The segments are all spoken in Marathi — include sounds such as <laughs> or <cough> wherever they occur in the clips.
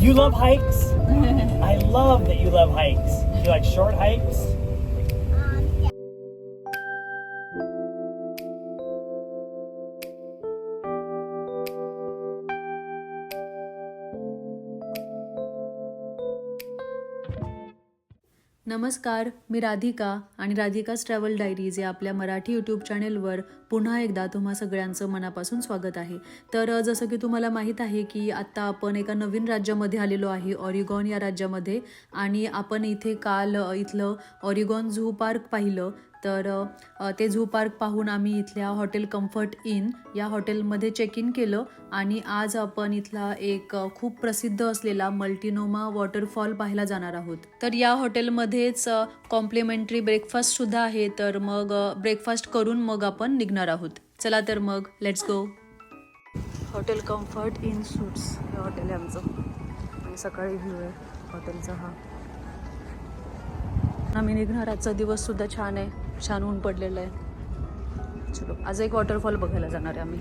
love heights. You love hikes? <laughs> I love that you love hikes. You like short hikes? Um, yeah. नमस्कार मी राधिका आणि राधिकाच ट्रॅव्हल डायरीज या आपल्या मराठी यूट्यूब चॅनेलवर पुन्हा एकदा तुम्हा सगळ्यांचं मनापासून स्वागत आहे. तर जसं की तुम्हाला माहीत आहे की आत्ता आपण एका नवीन राज्यामध्ये आलेलो आहे ऑरिगॉन या राज्यामध्ये. आणि आपण इथे काल इथलं ऑरिगॉन झू पार्क पाहिलं. तर ते झू पार्क पाहून आम्ही इथल्या हॉटेल कम्फर्ट इन या हॉटेलमध्ये चेक इन केलं. आणि आज आपण इथला एक खूप प्रसिद्ध असलेला मल्टिनोमा वॉटरफॉल पाहायला जाणार आहोत. तर या हॉटेलमध्येच कॉम्प्लिमेंटरी ब्रेकफास्ट सुद्धा आहे तर मग ब्रेकफास्ट करून मग आपण निघणार आहोत. चला तर मग let's go hotel comfort inn suites हे हॉटेल आहे आमचं. आणि सकाळी व्ह्यू आहे हॉटेलचा हा. आम्ही निघणार आजचा दिवस सुद्धा छान आहे. छान ऊन पडलेलं आहे. चलो आज एक वॉटरफॉल बघायला जाणार आहे आम्ही.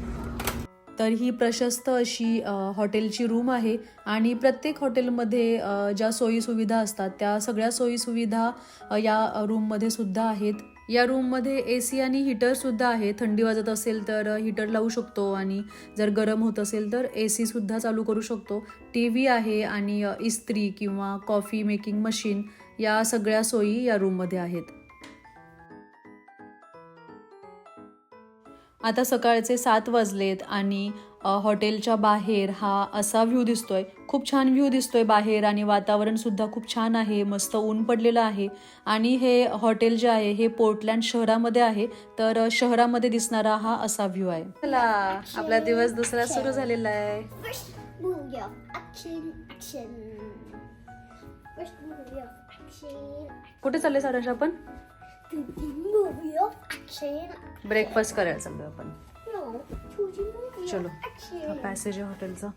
तर ही प्रशस्त अशी हॉटेलची रूम आहे आणि प्रत्येक हॉटेलमध्ये ज्या सोयीसुविधा असतात त्या सगळ्या सोयीसुविधा या रूममध्ये सुद्धा आहेत. या रूममध्ये ए सी आणि हीटरसुद्धा आहे. थंडी वाजत असेल तर हीटर लावू शकतो आणि जर गरम होत असेल तर ए सीसुद्धा चालू करू शकतो. टी व्ही आहे आणि इस्त्री किंवा कॉफी मेकिंग मशीन या सगळ्या सोयी या रूममध्ये आहेत. आता सकाळचे सात वाजलेत आणि हॉटेलच्या बाहेर हा असा व्ह्यू दिसतोय. खूप छान व्ह्यू दिसतोय बाहेर आणि वातावरण सुद्धा खूप छान आहे मस्त ऊन पडलेलं आहे. आणि हे हॉटेल जे आहे हे पोर्टलँड शहरामध्ये आहे. तर शहरामध्ये दिसणारा हा असा व्ह्यू आहे. चला आपला दिवस दुसरा सुरू झालेला आहे. कुठे चालले सारांश आपण? ब्रेकफास्ट करायला चाललोय आपण. चलो. पॅसेज हॉटेलचा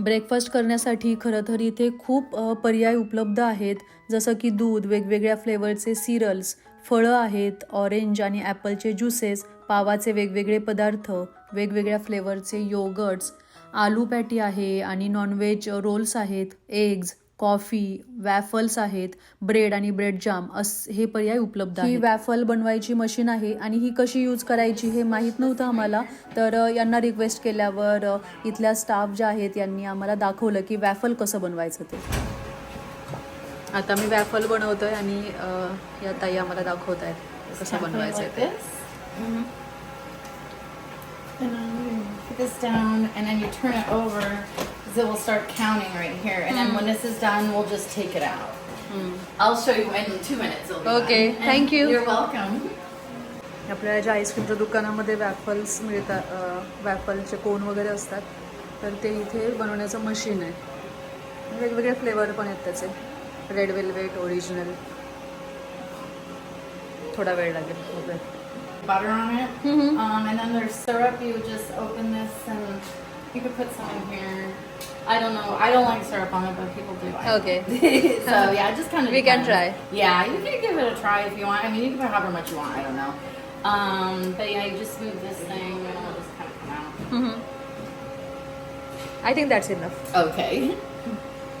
ब्रेकफास्ट करण्यासाठी खरं तर इथे खूप पर्याय उपलब्ध आहेत. जसं की दूध वेगवेगळ्या फ्लेवरचे सिरल्स फळं आहेत ऑरेंज आणि ॲपलचे ज्युसेस पावाचे वेगवेगळे पदार्थ वेगवेगळ्या फ्लेवरचे योगर्ट्स आलू पॅटी आहे आणि नॉनव्हेज रोल्स आहेत एग्ज कॉफी वॅफल्स आहेत ब्रेड आणि ब्रेड जाम अस हे पर्याय उपलब्ध आहेत. ही वॅफल बनवायची मशीन आहे आणि ही कशी यूज करायची हे माहीत नव्हतं आम्हाला. तर यांना रिक्वेस्ट केल्यावर इथल्या स्टाफ ज्या आहेत यांनी आम्हाला दाखवलं की वॅफल कसं बनवायचं ते. आता मी वॅफल बनवतोय आणि या ताई आम्हाला दाखवत आहेत कसं बनवायचं ते. this. And then you put this down, and then you turn it over, because it will start counting right here. And then when this is done, we'll just take it out. I'll show you in two minutes. It'll be Okay, done. thank And you. You're welcome. आपल्या ज्या आईस्क्रीमच्या दुकानामध्ये वॅफल्स मिळतात वॅफलचे कोन वगैरे असतात तर ते इथे बनवण्याचं मशीन आहे वेगवेगळे फ्लेवर पण आहेत त्याचे रेड वेल्वेट ओरिजिनल थोडा वेळ लागेल वगैरे Butter on it. Um, and then there's syrup. You would just open this, and you could put some in here. I don't know. I don't like syrup on it, but people do. I okay. <laughs> so <laughs> yeah, just kind of. We can try. Yeah, you can give it a try if you want. I mean, you can put however much you want. I don't know. Um, but yeah, you just move this thing, and it'll just kind of come out. Mm-hmm. I think that's enough. Okay. <laughs>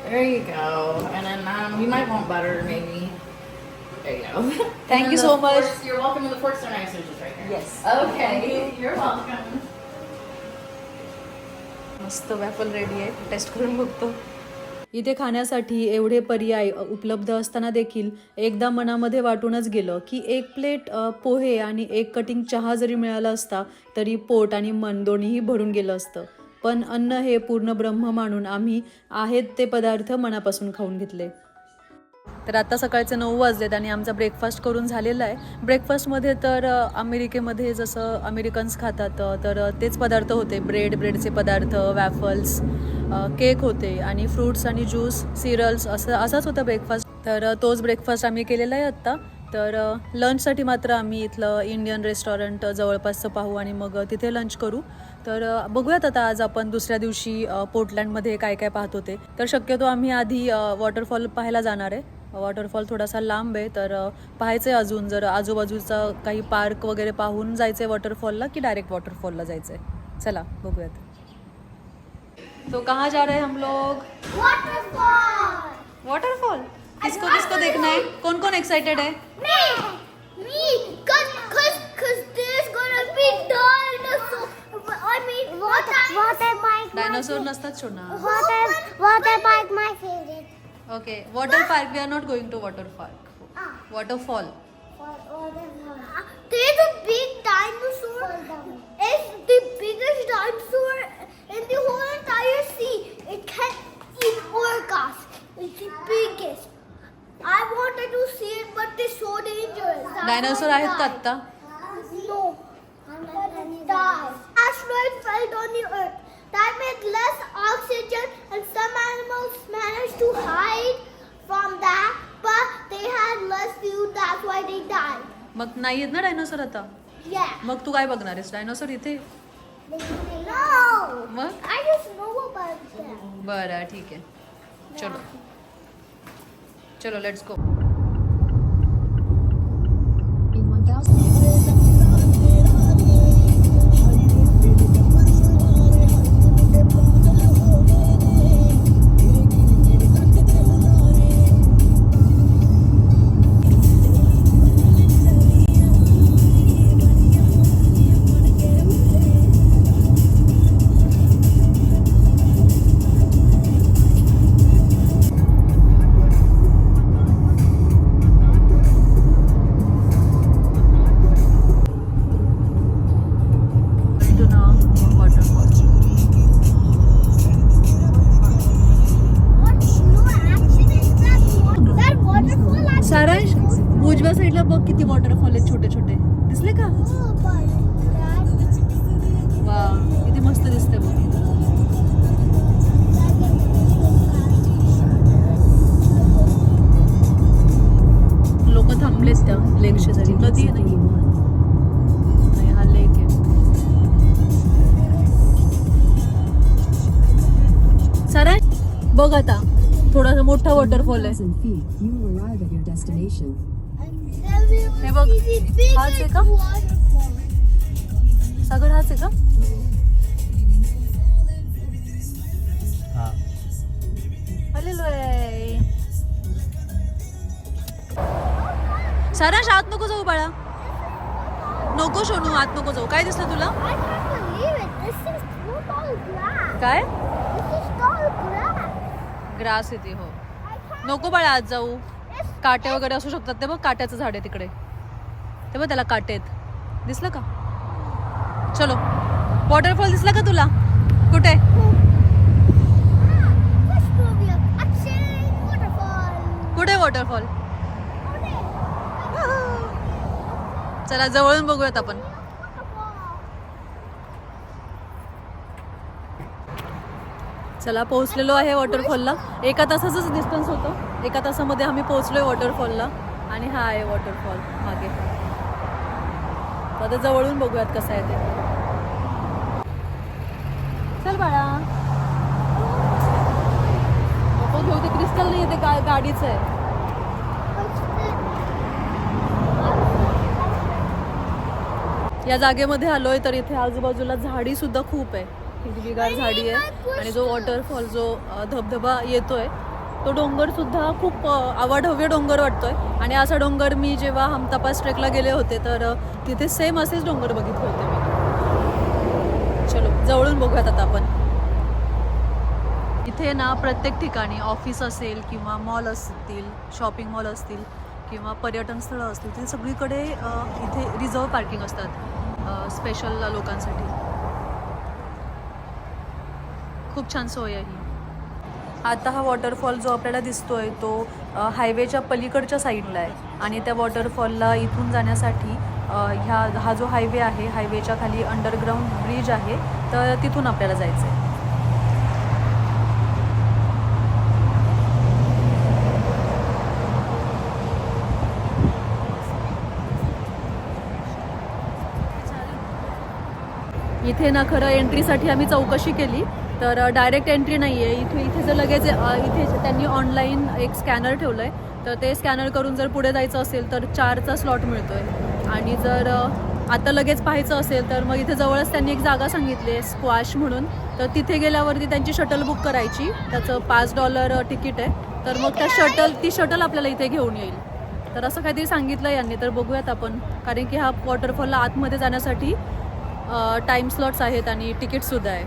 There you go. And then um, we might want butter, maybe. There you go. Thank you so much. Forks, you're welcome to the forks are nice dishes right here. Yes. Okay. You're welcome. मस्त वॅफल रेडी आहे. टेस्ट करून बघतो. इथे खाण्यासाठी एवढे पर्याय उपलब्ध असताना देखील एकदा मनामध्ये वाटूनच गेलं की एक प्लेट पोहे आणि एक कटिंग चहा जरी मिळाला असता तरी पोट आणि मन दोन्हीही भरून गेलं असतं. पण अन्न हे पूर्ण ब्रह्म मानून आम्ही आहेत ते पदार्थ मनापासून खाऊन घेतले. तर आता सकाळचे नऊ वाजलेत आणि आमचा ब्रेकफास्ट करून झालेला आहे. ब्रेकफास्टमध्ये तर अमेरिकेमध्ये जसं अमेरिकन्स खातात तर तेच पदार्थ होते. ब्रेड ब्रेडचे पदार्थ वॅफल्स केक होते आणि फ्रूट्स आणि ज्यूस सिरल्स असं असाच होता ब्रेकफास्ट तर तोच ब्रेकफास्ट आम्ही केलेला आहे आत्ता. तर लंचसाठी मात्र आम्ही इथलं इंडियन रेस्टॉरंट जवळपासचं पाहू आणि मग तिथे लंच करू. तर बघूयात आता आज आपण दुसऱ्या दिवशी पोर्टलँडमध्ये काय काय पाहत होते. तर शक्यतो आम्ही आधी वॉटरफॉल पाहायला जाणार आहे. वॉटरफॉल थोडासा लांब आहे तर पाहायचं आहे अजून जर आजूबाजूचा काही पार्क वगैरे पाहून जायचं आहे वॉटरफॉलला की डायरेक्ट वॉटरफॉलला जायचं आहे चला बघूयात तो कहाँ जा रहे हैं हम लोग. वाटरफॉल किसको किसको देखना है कौन कौन एक्साइटेड है Me. Me. Cause, cause, cause there's gonna be dinosaur. I mean, water. Water bike. Dinosaur नसतात छोना Water. Water bike. My favorite. Okay water park we are not going to water park Ah. Waterfall There's a big dinosaur. It's the biggest dinosaur in the whole entire sea. It can eat orcas. It's the biggest. I wanted to see it, but it's so dangerous. That's dinosaur why I आहेत का died. आत्ता No. But it died. Asteroid fell on the Earth. That made less oxygen, and some animals managed to hide from that, but they had less food. That's why they died. मग नाही आहेत ना डायनासोर आता Yeah. मग तू काय बघणार आहेस डायनासोर इथे No. मग I just know about them. बरं ठीक आहे चलो चलो लेट्स गो किती वॉटरफॉल आहेत छोटे छोटे दिसले का? that. वा किती मस्त दिसते बघ. लोक थांबलेच त्या लेक शेजारी. नदी नाही, हा लेक आहे. सारा बघ आता. थोडासा मोठा वॉटरफॉल आहे. हे बघ का? सागर हाच आहे का? सारांश आत नको जाऊ बाळा. नको सोनू आत नको जाऊ. काय दिसलं तुला? काय? ग्रास येते हो. नको बाळा आत जाऊ. काटे वगैरे असू शकतात ते बघ काट्याचं झाड आहे तिकडे. ते बघ त्याला काटे आहेत. दिसलं का? चलो. वॉटरफॉल दिसला का तुला? कुठे. कुठे वॉटरफॉल चला जवळून बघूयात आपण. चला पोहोचलेलो आहे वॉटरफॉलला एका तासाचंच डिस्टन्स होतं. एका तासामध्ये आम्ही पोहोचलोय वॉटरफॉलला आणि हा आहे वॉटरफॉल मागे. आता जवळून बघूयात कसं आहे ते. चल बाळा. आपण घेऊ ते क्रिस्टल नाही ते गा गाडीचं आहे. या जागेमध्ये आलोय तर इथे आजूबाजूला झाडी सुद्धा खूप आहे. हिरवीगार झाडी आहे आणि जो वॉटरफॉल जो धबधबा येतोय तो डोंगर सुद्धा खूप आवाढव्य डोंगर वाटतोय. आणि असा डोंगर मी जेव्हा हमतापास ट्रेकला गेले होते तर तिथे सेम असेच डोंगर बघितले होते मी. चलो जवळून बघूयात आता आपण. इथे ना प्रत्येक ठिकाणी ऑफिस असेल किंवा मॉल असतील शॉपिंग मॉल असतील किंवा पर्यटन स्थळं असतील ते सगळीकडे इथे रिझर्व पार्किंग असतात स्पेशल लोकांसाठी. खूप छान सोय आहे. आता हा वॉटरफॉल जो आपल्याला दिसतोय तो हायवेच्या पलीकडच्या साईडला आहे. आणि त्या वॉटरफॉलला इथून जाण्यासाठी ह्या हा जो हायवे आहे हायवेच्या खाली अंडरग्राऊंड ब्रिज आहे तर तिथून आपल्याला जायचं आहे इथे ना खरं एंट्रीसाठी आम्ही चौकशी केली. तर डायरेक्ट एंट्री नाही आहे इथे इथे जर लगेच इथे त्यांनी ऑनलाईन एक स्कॅनर ठेवलं आहे तर ते स्कॅनर करून जर पुढे जायचं असेल तर चारचा स्लॉट मिळतो आहे आणि जर आता लगेच पाहायचं असेल तर मग इथे जवळच त्यांनी एक जागा सांगितली आहे स्क्वॅश म्हणून. तर तिथे गेल्यावरती त्यांची शटल बुक करायची. त्याचं पाच डॉलर तिकीट आहे. तर मग त्या शटल ती शटल आपल्याला इथे घेऊन येईल. तर असं काहीतरी सांगितलं यांनी. तर बघूयात आपण. कारण की हा वॉटरफॉलला आतमध्ये जाण्यासाठी टाईम स्लॉट्स आहेत आणि तिकीटसुद्धा आहे.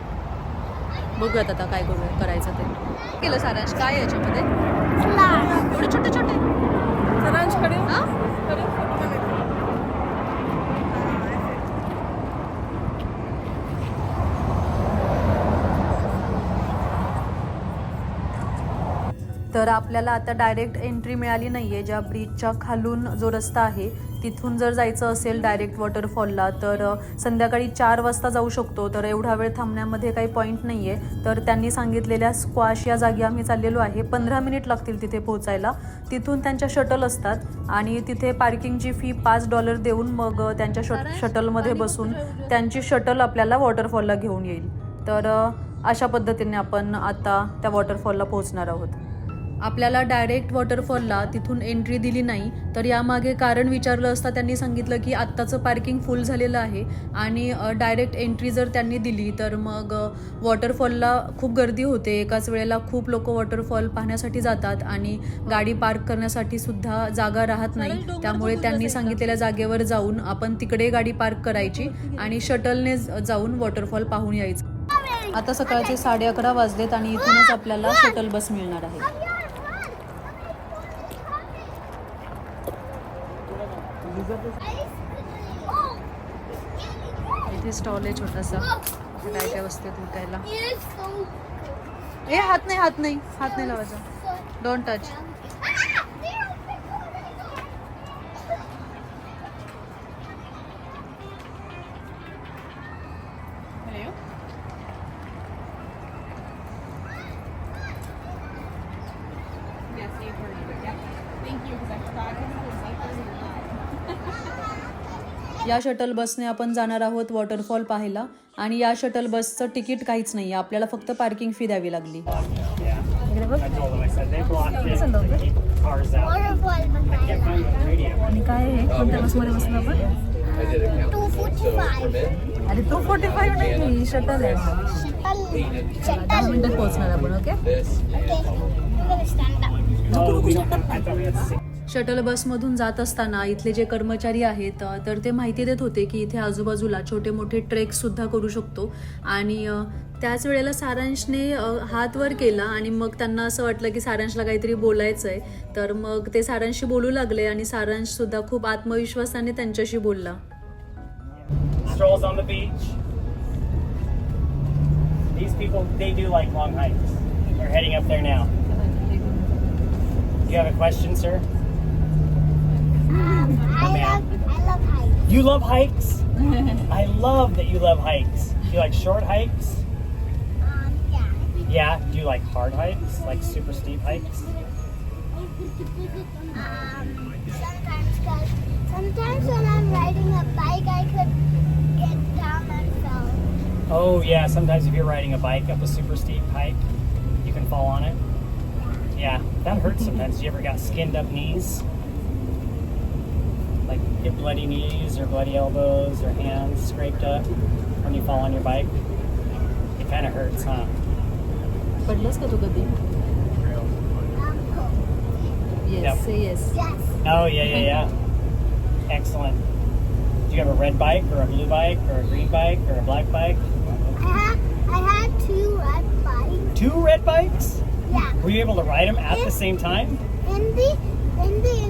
बघूयात आता काय करू करायचं ते. केलं सारांश. काय याच्यामध्ये? एवढे छोटे छोटे? हां? तर आपल्याला आता डायरेक्ट एंट्री मिळाली नाही आहे ज्या ब्रिजच्या खालून जो रस्ता आहे तिथून जर जायचं असेल डायरेक्ट वॉटरफॉलला तर संध्याकाळी चार वाजता जाऊ शकतो. तर एवढा वेळ थांबण्यामध्ये काही पॉईंट नाही आहे तर त्यांनी सांगितलेल्या स्क्वॅश या जागी आम्ही चाललेलो आहे. पंधरा मिनिट लागतील तिथे पोहोचायला. तिथून त्यांच्या शटल असतात आणि तिथे पार्किंगची फी पाच डॉलर देऊन मग त्यांच्या शट शटलमध्ये बसून त्यांची शटल आपल्याला वॉटरफॉलला घेऊन येईल. तर अशा पद्धतीने आपण आता त्या वॉटरफॉलला पोहोचणार आहोत. आपल्याला डायरेक्ट वॉटरफॉलला तिथून एंट्री दिली नाही तर यामागे कारण विचारलं असता त्यांनी सांगितलं की आत्ताचं पार्किंग फुल झालेलं आहे आणि डायरेक्ट एंट्री जर त्यांनी दिली तर मग वॉटरफॉलला खूप गर्दी होते. एकाच वेळेला खूप लोक वॉटरफॉल पाहण्यासाठी जातात आणि गाडी पार्क करण्यासाठी सुद्धा जागा राहत नाही. त्यामुळे त्यांनी सांगितलेल्या जागेवर जाऊन आपण तिकडे गाडी पार्क करायची आणि शटलने जाऊन वॉटरफॉल पाहून यायचं. आता सकाळचे साडे अकरा वाजलेत आणि इथूनच आपल्याला शटल बस मिळणार आहे इथे स्टॉल आहे छोटासा. काय काय वस्तू आहेत विकायला ए हात नाही हात नाही. हात नाही लावायचा. डोंट टच या शटल बसने आपण जाणार आहोत वॉटरफॉल पाहायला. आणि या शटल बसचं तिकीट काहीच नाही आहे आपल्याला फक्त पार्किंग फी द्यावी लागली. काय आहे? कोणत्या बसमध्ये बसलो आपण? Two forty-five. अरे टू फोर्टी फाईव्ह नाही शटल आहे. दहा मिनिटात पोहोचणार आपण ओके शटल बसमधून जात असताना इथले जे कर्मचारी आहेत तर ते माहिती देत होते की इथे आजूबाजूला छोटे मोठे ट्रेकसुद्धा करू शकतो आणि त्याच वेळेला सारांशने हात वर केला आणि मग त्यांना असं वाटलं की सारांशला काहीतरी बोलायचं आहे तर मग ते सारांशशी बोलू लागले आणि सारांश सुद्धा खूप आत्मविश्वासाने त्यांच्याशी बोलला These people, they do like long hikes. They're heading up there now. You have a question, sir? I love, I love heights. You love hikes? I love that you love hikes. Do you like short hikes? Um, yeah. Yeah. Do you like hard hikes? Like super steep hikes? Um, sometimes, cause sometimes when I'm riding a bike, I could get down and fall. Oh, yeah. Sometimes if you're riding a bike up a super steep hike, you can fall on it. Yeah, that hurts sometimes. You ever got skinned up knees? get bloody knees or bloody elbows or hands scraped up when you fall on your bike. It kind of hurts, huh? Parlas ka gabi? Yes, Yep. say yes. Oh, yeah, yeah, yeah. Excellent. Do you have a red bike or a blue bike or a green bike or a black bike? I had I two red bikes. Two red bikes? Yeah. Were you able to ride them at the same time? In the in the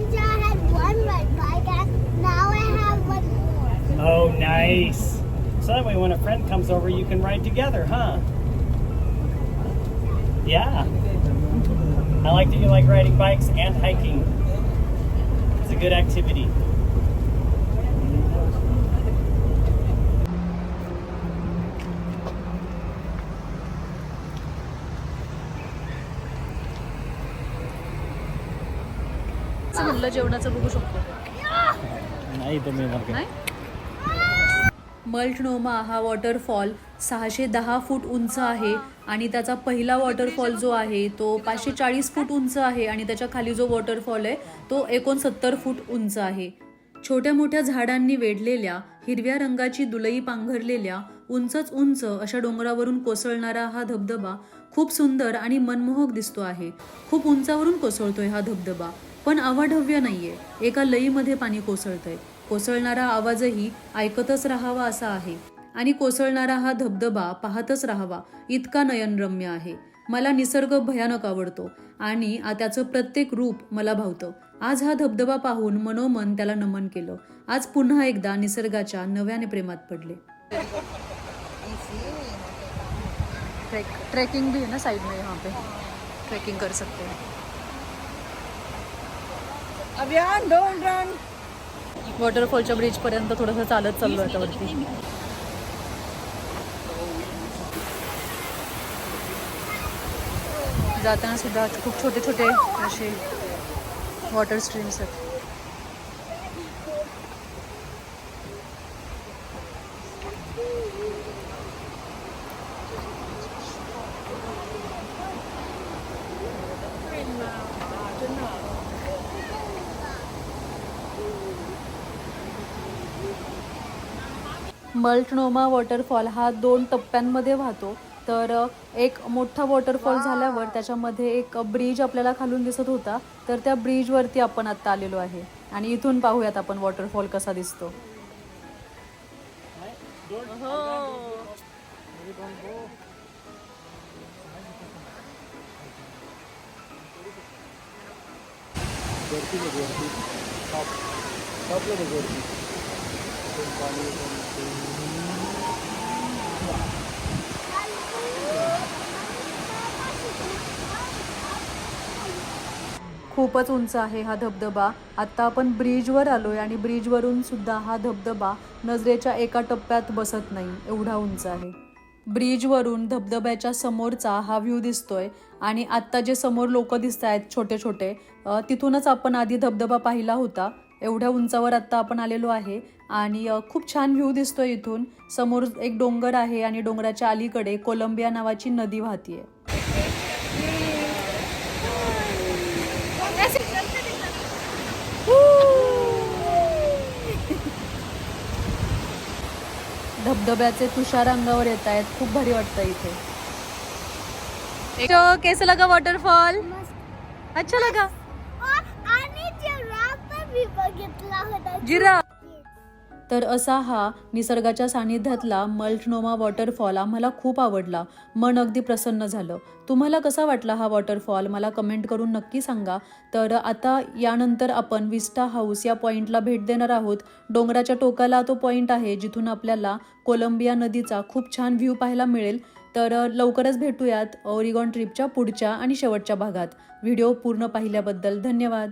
nice. So that way, when a friend comes over, you can ride together, huh? Yeah. I like that you like riding bikes and hiking. It's a good activity. असं म्हणलं जेवणाचं बघू शकतो नाही मल्टनोमा हा वॉटरफॉल सहाशे दहा फूट उंच आहे आणि त्याचा पहिला वॉटरफॉल जो आहे तो पाचशे चाळीस फूट उंच आहे आणि त्याच्याखाली जो वॉटरफॉल आहे तो एकोणसत्तर फूट उंच आहे. छोट्या मोठ्या झाडांनी वेढलेल्या हिरव्या रंगाची दुलई पांघरलेल्या उंचच उंच अशा डोंगरावरून कोसळणारा हा धबधबा खूप सुंदर आणि मनमोहक दिसतो आहे. खूप उंचावरून कोसळतोय हा धबधबा पण अवाढव्य नाहीये. एका लईमध्ये पाणी कोसळतंय. कोसळणारा आवाजही ऐकतच राहावा असा आहे. आणि कोसळणारा हा धबधबा पाहतच राहावा इतका नयनरम्य आहे. मला निसर्ग भयानक आवडतो आणि आ- त्याचं प्रत्येक रूप मला भावतं. आज हा धबधबा पाहून मनोमन त्याला नमन केलं. आज पुन्हा एकदा निसर्गाच्या नव्याने प्रेमात पडले. ट्रेकिंग भी है ना साइड में यहाँ पे. ट्रेकिंग कर सकते हैं अभियान डोंट रन वॉटरफॉलच्या ब्रिज पर्यंत थोडंसं चालत चाललो आता वरती. जाताना सुद्धा खूप छोटे छोटे असे वॉटर स्ट्रीम्स आहेत. मल्टनोमा वॉटरफॉल हा दोन टप्प्यांमध्ये वाहतो. तर एक मोठा वॉटरफॉल झाल्यावर त्याच्यामध्ये एक ब्रिज आपल्याला खालून दिसत होता. तर त्या ब्रिजवरती आपण आत्ता आलेलो आहे. आणि इथून पाहूयात आपण वॉटरफॉल कसा दिसतो. खूपच उंच आहे हा धबधबा. आत्ता आपण ब्रिजवर आलो आहे आणि ब्रिजवरून सुद्धा हा धबधबा नजरेच्या एका टप्प्यात बसत नाही एवढा उंच आहे. ब्रिजवरून धबधब्याच्या समोरचा हा व्ह्यू दिसतोय आणि आत्ता जे समोर लोक दिसत आहेत छोटे छोटे तिथूनच आपण आधी धबधबा पाहिला होता. एवढ्या उंचावर आत्ता आपण आलेलो आहे आणि खूप छान व्ह्यू दिसतोय इथून. समोर एक डोंगर आहे आणि डोंगराच्या अलीकडे कोलंबिया नावाची नदी वाहतीये. धबधब्याचे तुषार अंगावर येत आहेत. खूप भारी वाटतं इथे. तो कैसा लगा वॉटरफॉल अच्छा लगा. होता. जिरा तर असा हा निसर्गाच्या सानिध्यातला मल्टनोमा वॉटरफॉल आम्हाला खूप आवडला. मन अगदी प्रसन्न झालं. तुम्हाला कसा वाटला हा वॉटरफॉल? मला कमेंट करून नक्की सांगा. तर आता यानंतर आपण विस्टा हाऊस या पॉईंटला भेट देणार आहोत. डोंगराच्या टोकाला तो पॉईंट आहे जिथून आपल्याला कोलंबिया नदीचा खूप छान व्ह्यू पाहायला मिळेल. तर लवकरच भेटूयात ओरिगॉन ट्रिपच्या पुढच्या आणि शेवटच्या भागात. व्हिडिओ पूर्ण पाहिल्याबद्दल धन्यवाद.